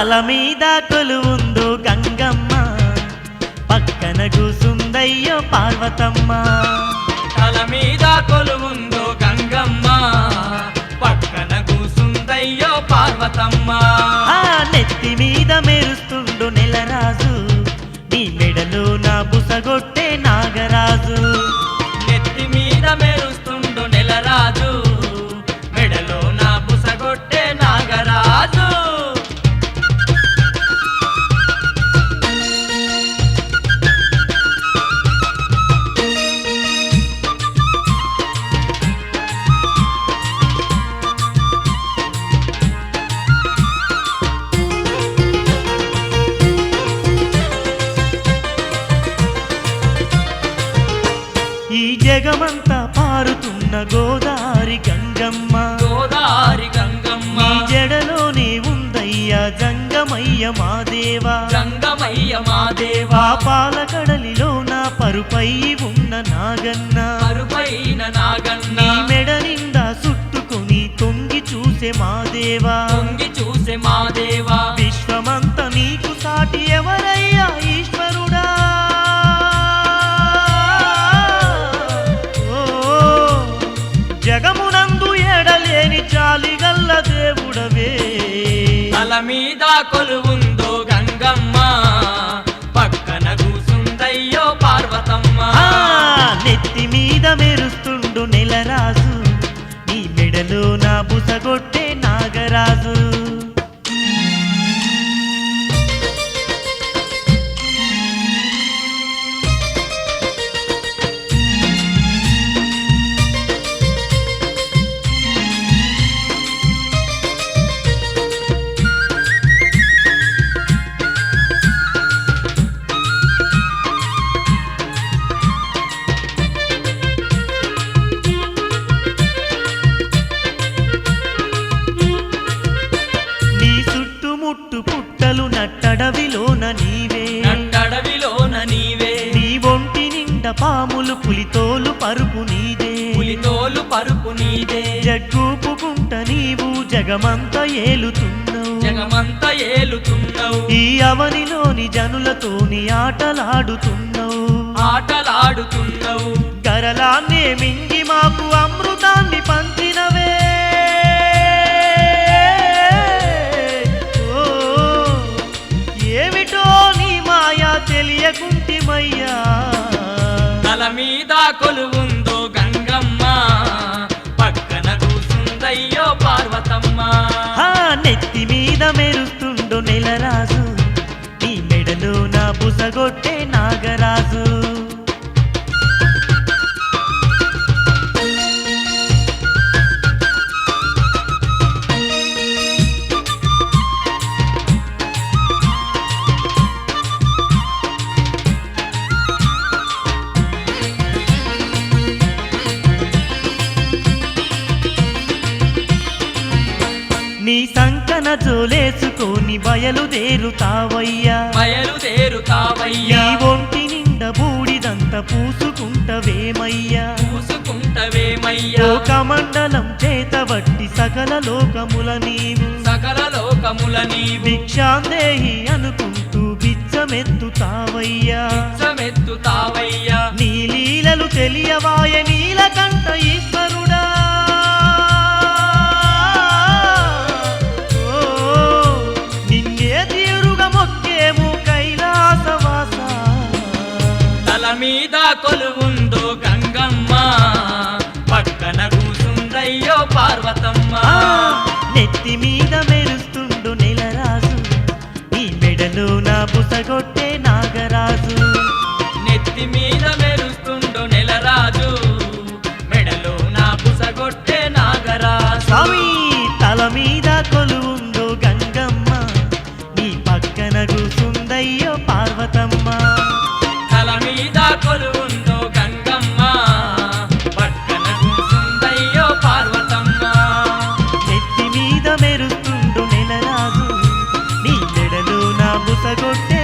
తల మీద కొలువుందో గంగమ్మ. పక్కన కూసుందయ్యో పార్వతమ్మ. తల మీద కొలువుందో గంగమ్మ. పక్కన కూసుందయ్యో పార్వతమ్మ. నెత్తి మీద జగమంతా పారుతున్న గోదారి గంగమ్మ. గోదారి గంగమ్మ. నీ జడలోనే ఉందయ్యా జంగమయ్య మాదేవా. గంగమయ్య మాదేవా. పాపాల కడలిలో నా పరుపై ఉన్న నాగన్న. అరుపైన నాగన్న కొలువుందో గంగమ్మ. పక్కన కూసుందయ్యో పార్వతమ్మ. నెత్తి మీద మెరుస్తుండు నెలరాజు. నీ మెడలో నా బుసగొట్టే నాగరాజు. పులితోలు పరుపు నీదే. పులితోలు పరుపు నీదే. జగ్గూపుకుంట నీవు జగమంత ఏలుతున్నావు. జగమంత ఏలుతున్నావు. ఈ అవనిలోని జనులతోని ఆటలాడుతున్నావు. ఆటలాడుతున్నావు. గరలాన్నే మింగి మాకు అమృతాన్ని పంచినవే. ఓ, ఏమిటో నీ మాయా తెలియకుంటిమయ్యా. తల మీద కొలువుందో గంగమ్మ. పక్కన కూసుందయ్యో పార్వతమ్మ. నెత్తి మీద మెరుస్తుండో నెలరాజు. నీ మెడలో నా బుసగొట్టే నాగరాజు. నీ సంకన జోలేసుకొని బయలుదేరుతావయ్యా బయలుదేరుతావయ్యా నీ ఒంటి నిండా బూడిదంత పూసుకుంటవేమయ్యా. పూసుకుంటవేమయ్యా. లోకమండలం చేతబట్టి సకల లోకముల నీవు. సకల లోకముల నీవు. భిక్షాందేహి అనుకుంటూ బిచ్చమెత్తుతావయ్యా. సమెత్తుతావయ్యా నీ లీలలు తెలియవాయ నీలకంఠ కొలువుందో గంగమ్మ. పక్కన కూసుందయ్యో పార్వతమ్మ. నెత్తి మీద మెరుస్తుండు నెలరాజు. నీ మెడలో నా బుసగొట్టే నాగరాజు. నెత్తి మీద మెరుస్తుండో నెలరాజు. మెడలో నా బుసగొట్టే నాగరాజు. స్వామి తల మీద కొలువుందో గంగమ్మ. నీ పక్కన కూసుందయ్యో పార్వతమ్మ. మీద కొలువుందో గంగమ్మ? పక్కన కూసుందయ్యో పార్వతమ్మ. నెత్తి మీద మెరుస్తుండు నెలరాజు. నీ మెడలో నా బుసగొట్టే